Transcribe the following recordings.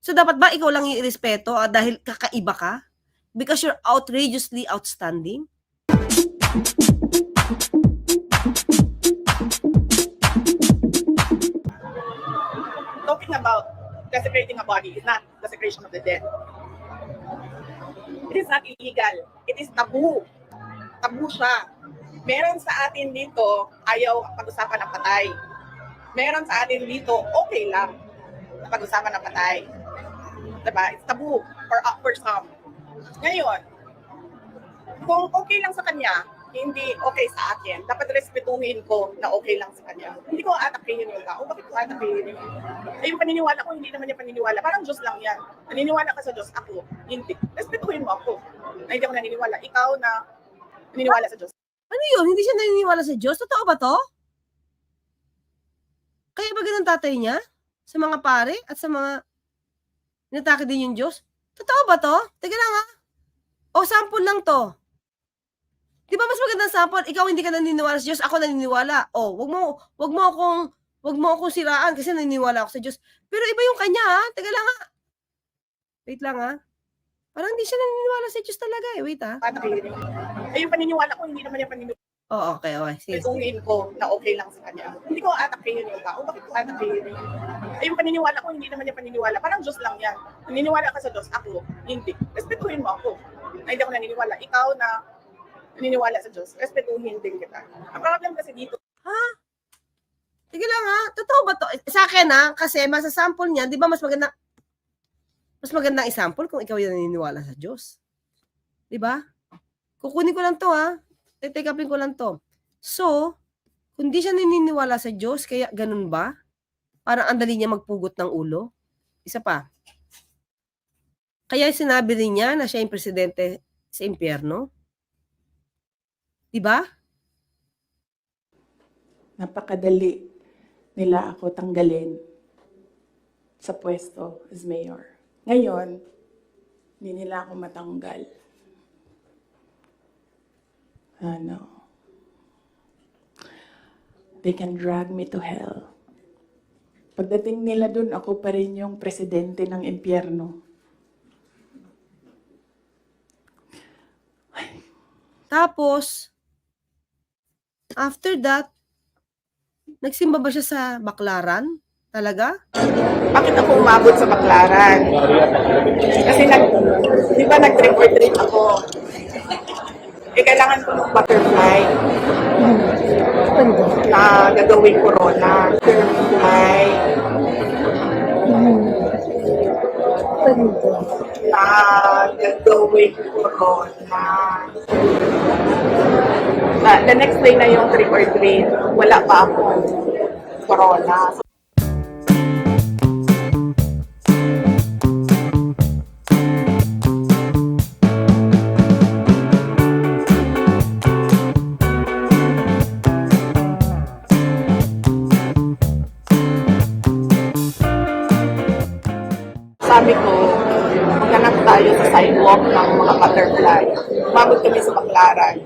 So, dapat ba ikaw lang yung irespeto ah, dahil kakaiba ka? Because you're outrageously outstanding? talking about desecrating a body is not desecration of the dead. It is not illegal. It is taboo. Taboo siya. Meron sa atin dito, ayaw pag-usapan ng patay. Meron sa atin dito, okay lang pag-usapan ng patay. Diba? It's taboo for, uh, for some. Ngayon, kung okay lang sa kanya, hindi okay sa akin, dapat respetuhin ko na okay lang sa kanya. Hindi ko atakihin yung tao. Bakit ko atakihin yun? Eh, yung paniniwala ko, hindi naman yung paniniwala. Parang Diyos lang yan. Naniniwala ka sa Diyos, ako, hindi. Respetuhin mo ako. Na hindi ako naniniwala. Ikaw na naniniwala sa Diyos. Ano yun? Hindi siya naniniwala sa Diyos? Totoo ba to? Kaya ba ganun tatay niya? Sa mga pare at sa mga inatake din yung Diyos? Totoo ba to? Teka lang ha. O sample lang to. Di ba mas magandang sample? Ikaw hindi ka naniniwala sa Diyos, ako naniniwala. O, wag mo, wag mo akong, wag mo akong siraan kasi naniniwala ako sa Diyos. Pero iba yung kanya ha. Teka lang ha. Wait lang ha. Parang hindi siya naniniwala sa Diyos talaga eh. Wait ha. Eh, yung paniniwala ko, hindi naman yung paniniwala. Oo, okay, okay. Sige. Respetuhin ko na okay lang sa kanya. Hindi ko atakihin yung tao. Bakit ko atakihin yun? Eh, yung paniniwala ko, hindi naman yung paniniwala. Parang Diyos lang yan. Naniniwala ka sa Diyos, ako, hindi. Respetuhin mo ako. Na hindi ako naniniwala. Ikaw na naniniwala sa Diyos, respetuhin din kita. Ang problem kasi dito, Sige lang ha. Totoo ba to? Sa akin ha, kasi masasample niya, di ba mas maganda, mas magandang isample kung ikaw yung naniniwala sa Diyos. Di ba? Kukunin ko lang to ha. Take upin ko lang to. So, kung di siya naniniwala sa Diyos, kaya ganun ba? Parang ang dali niya magpugot ng ulo. Isa pa. Kaya sinabi rin niya na siya yung presidente sa impyerno. Di ba? napakadali nila ako tanggalin sa pwesto as mayor. Ngayon, hindi nila ako matanggal. Ano? They can drag me to hell. Pagdating nila dun, ako pa rin yung presidente ng impyerno. Tapos, after that, nagsimba ba siya sa baklaran? Talaga? bakit ako umabot sa Baclaran? Kasi nag, di ba nag-trick or treat ako? Eh, kailangan ko ng butterfly na gagawin corona. Butterfly na gagawin corona. Ah, the next day na yung trick or treat, wala pa ako corona. Sabi ko, maghanap tayo sa sidewalk ng mga butterfly. Umabot kami sa Baclaran.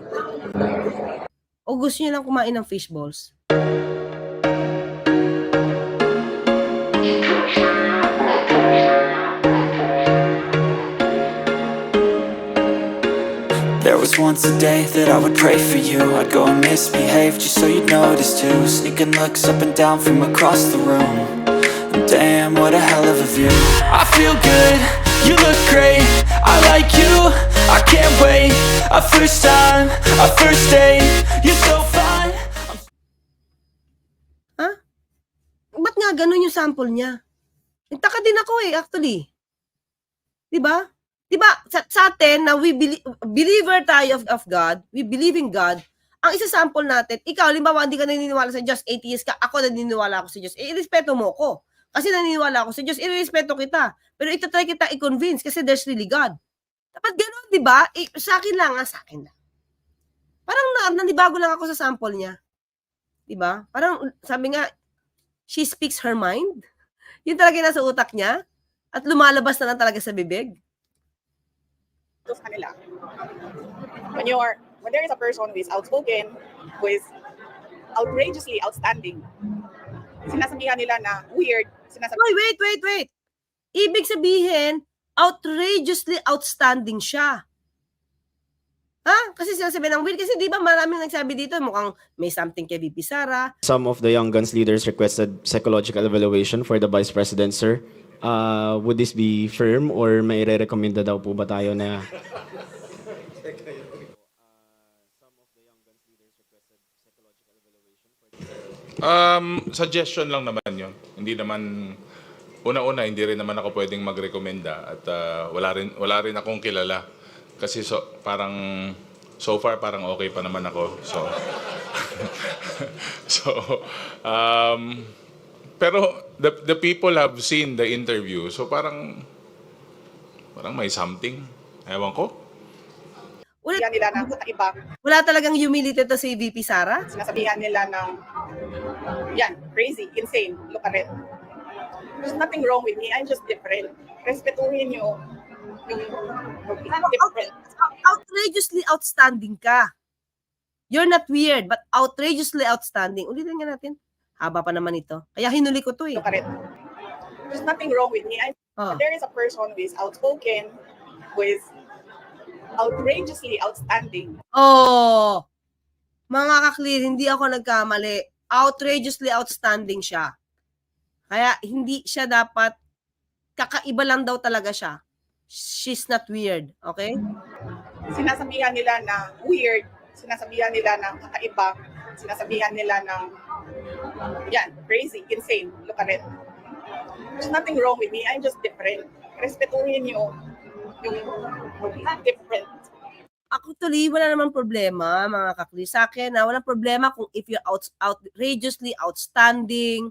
O gusto niya lang kumain ng fish balls? There was once a day that I would pray for you I'd go and misbehave just so you'd notice too Sneaking looks up and down from across the room Damn, what a hell of a view I feel good, you look great I like you, I can't wait A first time, a first date You're so fine Ha? Ba't nga ganun yung sample niya? Nagtaka din ako eh, actually. Di ba? Di ba, sa, sa atin, na we believe, believer tayo of, of God, we believe in God, ang isa sample natin, ikaw, limbawa, hindi ka naniniwala sa Diyos, atheist ka, ako naniniwala ako sa Diyos, eh, irespeto mo ko. Kasi naniniwala ako sa Diyos, irespeto kita. Pero ito try kita i-convince kasi there's really God. Dapat ganun, di ba? Eh, sa akin lang, ah, sa akin lang. Parang na, nanibago lang ako sa sample niya. Di ba? Parang, sabi nga, she speaks her mind. Yun talaga yung nasa utak niya. At lumalabas na lang talaga sa bibig. Sa kanila. When you are, when there is a person who is outspoken, who is outrageously outstanding, sinasabihan nila na weird, sinasabi Oy, wait, wait, wait. Ibig sabihin, outrageously outstanding siya. Ha? Kasi sinasabi ng weird. Kasi di ba maraming nagsabi dito, mukhang may something kay VP Sara. Some of the Young Guns leaders requested psychological evaluation for the Vice President, sir. Uh, would this be firm or may re-recommenda daw po ba tayo na Um, suggestion lang naman yon. Hindi naman una-una hindi rin naman ako pwedeng magrekomenda at ah, wala rin wala rin akong kilala kasi so parang so far parang okay pa naman ako. So So um pero the the people have seen the interview. So parang parang may something. Ewan ko. Wala, nila ng kakaiba. wala talagang humility to si VP Sara. Sinasabihan nila ng, yan, crazy, insane, look at it. There's nothing wrong with me. I'm just different. Respetuhin nyo yung different. Outrageously outstanding ka. You're not weird, but outrageously outstanding. Ulitin nga natin. Haba pa naman ito. Kaya hinuli ko to eh. Look at it. There's nothing wrong with me. I'm, Oh. There is a person who is outspoken, who is outrageously outstanding. Oh, mga kaklir, hindi ako nagkamali. Outrageously outstanding siya. Kaya hindi siya dapat, kakaiba lang daw talaga siya. She's not weird, okay? Sinasabihan nila na weird, sinasabihan nila na kakaiba, sinasabihan nila na, yan, crazy, insane, look at it. There's nothing wrong with me. I'm just different. Respetuhin nyo yung different. Ako tuloy, wala namang problema, mga kaklir. Sa akin, na walang problema kung if you're out, outrageously outstanding,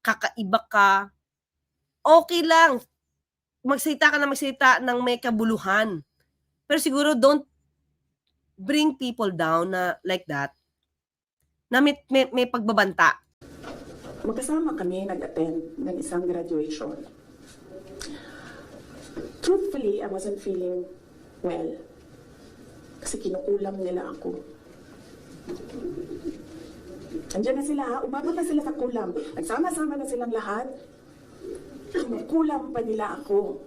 kakaiba ka, okay lang. Magsalita ka na magsalita ng may kabuluhan. Pero siguro, don't bring people down na like that na may, may, may pagbabanta. Magkasama kami nag-attend ng isang graduation. Truthfully, I wasn't feeling well. Kasi kinukulam nila ako. Andiyan na sila, ha? umabot na sila sa kulam. Nagsama-sama na silang lahat. Kinukulam pa nila ako.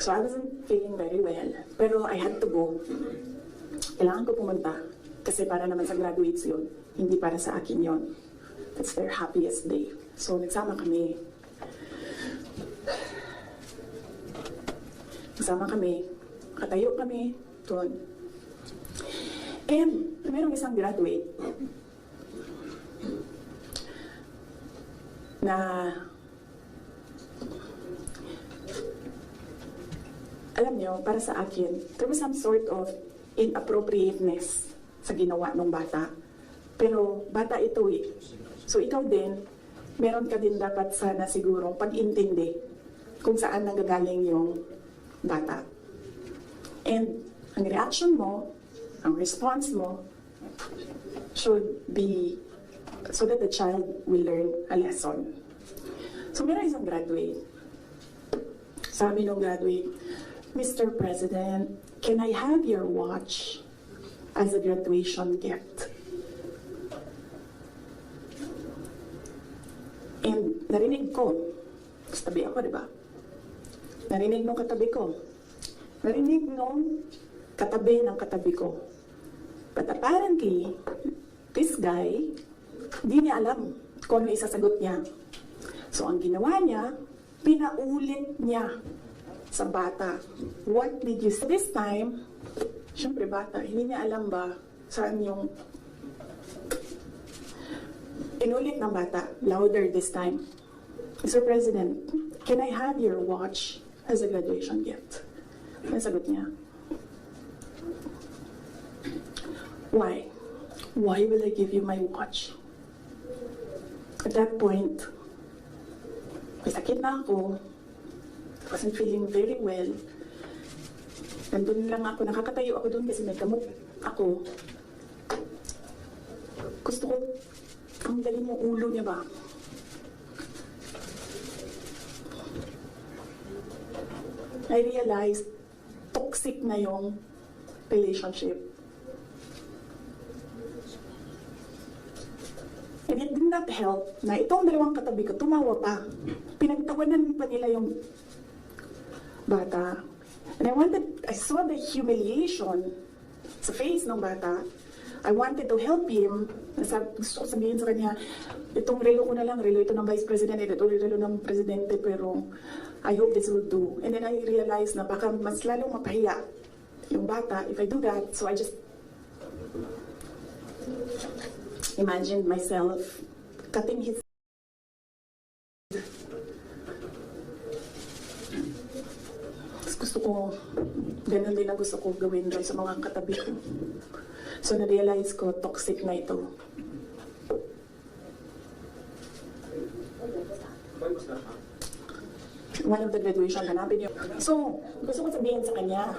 So I wasn't feeling very well. Pero I had to go. Kailangan ko pumunta. Kasi para naman sa graduates yun. Hindi para sa akin yon. That's their happiest day. So nagsama kami. Nagsama kami. Katayo kami. Doon. And merong isang graduate na alam niyo, para sa akin, there was some sort of inappropriateness sa ginawa ng bata. Pero bata ito eh. So ikaw din, meron ka din dapat sana sigurong pag-intindi kung saan nanggagaling yung bata. And ang reaction mo, ang response mo, should be so that the child will learn a lesson. So meron isang graduate. Sabi ng graduate, Mr. President, can I have your watch as a graduation gift? And narinig ko, tabi ako, di ba? Narinig nung katabi ko. Narinig nung katabi ng katabi ko. But apparently, this guy, di niya alam kung ano isasagot niya. So ang ginawa niya, pinaulit niya sa bata. What did you say? This time, syempre bata, hindi niya alam ba saan yung inulit ng bata, louder this time. Mr. President, can I have your watch as a graduation gift? Ano sagot niya? Why? Why will I give you my watch? At that point, may sakit na ako. Wasn't feeling very well. Nandun lang ako, nakakatayo ako doon kasi may gamot ako. Gusto ko, ang galing mo ulo niya ba? I realized toxic na yung relationship. And it didn't cannot help na itong dalawang katabi ko tumawa pa. Pinagtawanan pa nila yung bata. And I wanted, I saw the humiliation sa face ng bata. I wanted to help him. Nasab, gusto ko sabihin sa kanya, itong relo ko na lang, relo ito ng Vice President, ito relo ng Presidente, pero I hope this will do. And then I realized na baka mas lalong mapahiya yung bata if I do that. So I just imagined myself cutting his gusto ko, ganun din ang gusto ko gawin sa mga katabi ko. So na-realize ko, toxic na ito. One of the graduation hanapin yun. So, gusto ko sabihin sa kanya,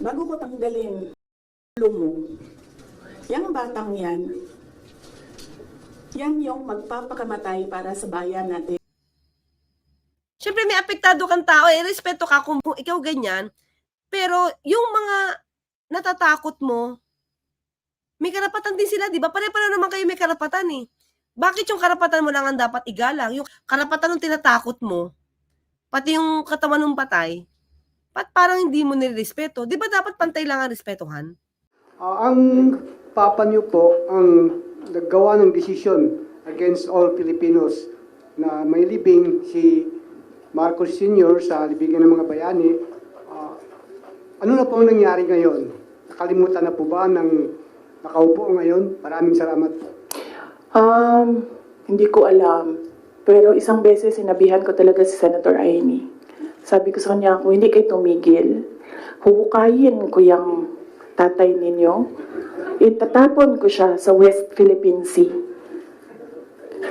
bago ko tanggalin ulo mo, yung batang yan, yan yung magpapakamatay para sa bayan natin. Siyempre may apektado kang tao, eh, respeto ka kung ikaw ganyan. Pero yung mga natatakot mo, may karapatan din sila, di ba? Pare-pareho naman kayo may karapatan eh. Bakit yung karapatan mo lang ang dapat igalang? Yung karapatan ng tinatakot mo, pati yung katawan ng patay, pat parang hindi mo nirespeto. Di ba dapat pantay lang ang respetuhan? Ah, ang papa niyo po ang naggawa ng desisyon against all Filipinos na may libing si Marcos Sr. sa libigan ng mga bayani. Ano na po ang nangyari ngayon? Nakalimutan na po ba ng nakaupo ngayon? Maraming salamat. Um, hindi ko alam. Pero isang beses sinabihan ko talaga si Senator Aini. Sabi ko sa kanya, kung hindi kayo tumigil, huhukayin ko yung tatay ninyo. Itatapon ko siya sa West Philippine Sea.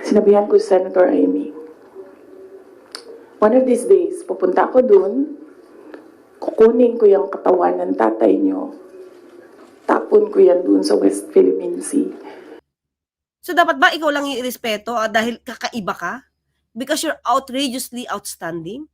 Sinabihan ko si Senator Amy. One of these days, pupunta ako dun, kukunin ko yung katawan ng tatay nyo, tapon ko yan dun sa West Philippine Sea. So dapat ba ikaw lang irespeto ah, dahil kakaiba ka? Because you're outrageously outstanding?